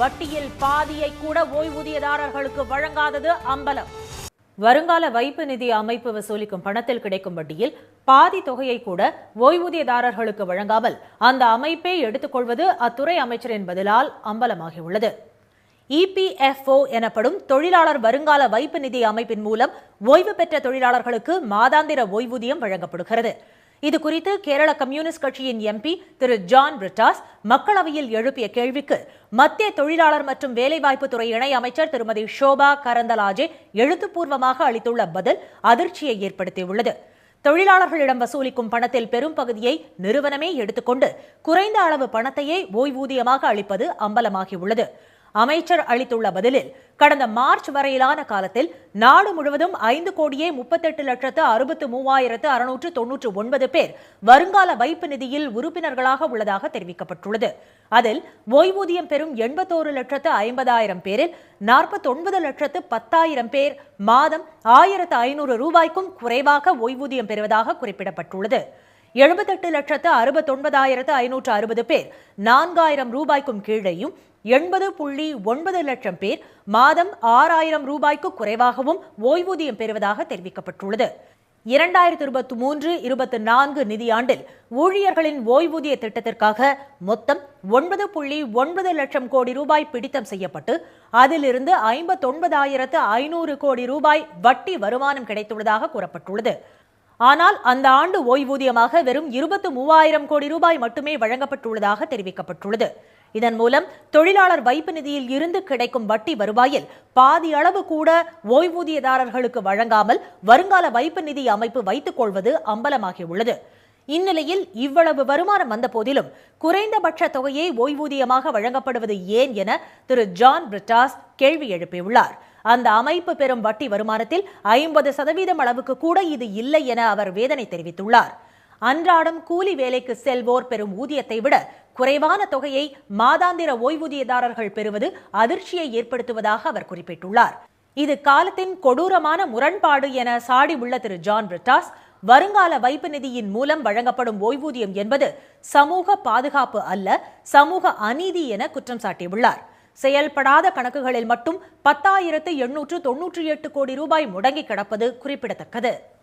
வட்டியில் பாதியை கூட ஓய்வூதியதாரர்களுக்கு வழங்காதது அம்பலம். வருங்கால வைப்பு நிதி அமைப்பு வசூலிக்கும் பணத்தில் கிடைக்கும் வட்டியில் பாதி தொகையை கூட ஓய்வூதியதாரர்களுக்கு வழங்காமல் அந்த அமைப்பே எடுத்துக்கொள்வது அத்துறை அமைச்சரின் பதிலால் அம்பலமாகியுள்ளது. இபிஎஃப்ஓ எனப்படும் தொழிலாளர் வருங்கால வைப்பு நிதி அமைப்பின் மூலம் ஓய்வு பெற்ற தொழிலாளர்களுக்கு மாதாந்திர ஓய்வூதியம் வழங்கப்படுகிறது. இது குறித்து கேரள கம்யூனிஸ்ட் கட்சியின் எம்பி திரு ஜான் பிரிட்டாஸ் மக்களவையில் எழுப்பிய கேள்விக்கு மத்திய தொழிலாளர் மற்றும் வேலைவாய்ப்பு துறை இணை அமைச்சர் திருமதி ஷோபா கரந்தலாஜே எழுத்துப்பூர்வமாக அளித்துள்ள பதில் அதிர்ச்சியை ஏற்படுத்தியுள்ளது. தொழிலாளர்களிடம் வசூலிக்கும் பணத்தில் பெரும் பகுதியை நிறுவனமே எடுத்துக்கொண்டு குறைந்த அளவு பணத்தையே ஓய்வூதியமாக அளிப்பது அம்பலமாகியுள்ளது. அமைச்சர் அளித்துள்ள பதிலில் கடந்த மார்ச் வரையிலான காலத்தில் நாடு முழுவதும் ஐந்து கோடியே முப்பத்தெட்டு லட்சத்து அறுபத்து மூவாயிரத்து அறுநூற்று தொன்னூற்று ஒன்பது பேர் வருங்கால வைப்பு நிதியில் உறுப்பினர்களாக உள்ளதாக தெரிவிக்கப்பட்டுள்ளது. அதில் ஓய்வூதியம் பெறும் எண்பத்தோரு லட்சத்து ஐம்பதாயிரம் பேரில் நாற்பத்தொன்பது லட்சத்து பத்தாயிரம் பேர் மாதம் ஆயிரத்து ஐநூறு ரூபாய்க்கும் குறைவாக ஓய்வூதியம் பெறுவதாக குறிப்பிடப்பட்டுள்ளது. எழுபத்தெட்டு லட்சத்து அறுபத்தொன்பதாயிரத்து ஐநூற்று அறுபது பேர் நான்காயிரம் ரூபாய்க்கும் கீழேயும் எண்பது புள்ளி ஒன்பது லட்சம் பேர் மாதம் ஆறாயிரம் ரூபாய்க்கு குறைவாகவும் ஓய்வூதியம் பெறுவதாக தெரிவிக்கப்பட்டுள்ளது. இரண்டாயிரத்தி இருபத்தி மூன்று இருபத்தி நான்கு நிதியாண்டில் ஊழியர்களின் ஓய்வூதிய திட்டத்திற்காக மொத்தம் ஒன்பது புள்ளி ஒன்பது லட்சம் கோடி ரூபாய் பிடித்தம் செய்யப்பட்டு அதிலிருந்து ஐம்பத்தொன்பதாயிரத்து ஐநூறு கோடி ரூபாய் வட்டி வருமானம் கிடைத்துள்ளதாக கூறப்பட்டுள்ளது. ஆனால் அந்த ஆண்டு ஓய்வூதியமாக வெறும் இருபத்து மூவாயிரம் கோடி ரூபாய் மட்டுமே வழங்கப்பட்டுள்ளதாக தெரிவிக்கப்பட்டுள்ளது. இதன் மூலம் தொழிலாளர் வைப்பு நிதியில் இருந்து கிடைக்கும் வட்டி வருவாயில் பாதி அளவு கூட ஓய்வூதியதாரர்களுக்கு வழங்காமல் வருங்கால வைப்பு நிதி அமைப்பு வைத்துக் கொள்வது அம்பலமாகியுள்ளது. இந்நிலையில் இவ்வளவு வருமானம் வந்த போதிலும் குறைந்தபட்ச தொகையை ஓய்வூதியமாக வழங்கப்படுவது ஏன் என திரு ஜான் பிரிட்டாஸ் கேள்வி எழுப்பியுள்ளார். அந்த அமைப்பு பெறும் வட்டி வருமானத்தில் ஐம்பது சதவீதம் அளவுக்கு கூட இது இல்லை என அவர் வேதனை தெரிவித்துள்ளார். அன்றாடம் கூலி வேலைக்கு செல்வோர் பெறும் ஊதியத்தை விட குறைவான தொகையை மாதாந்திர ஓய்வூதியதாரர்கள் பெறுவது அதிர்ச்சியை ஏற்படுத்துவதாக அவர் குறிப்பிட்டுள்ளார். இது காலத்தின் கொடூரமான முரண்பாடு என சாடி உள்ள திரு ஜான் பிரிட்டாஸ் வருங்கால வைப்பு நிதியின் மூலம் வழங்கப்படும் ஓய்வூதியம் என்பது சமூக பாதுகாப்பு அல்ல சமூக அநீதி என குற்றம் சாட்டியுள்ளார். செயல்படாத கணக்குகளில் மட்டும் பத்தாயிரத்து எண்ணூற்று தொன்னூற்றி எட்டு கோடி ரூபாய் முடங்கி கிடப்பது குறிப்பிடத்தக்கது.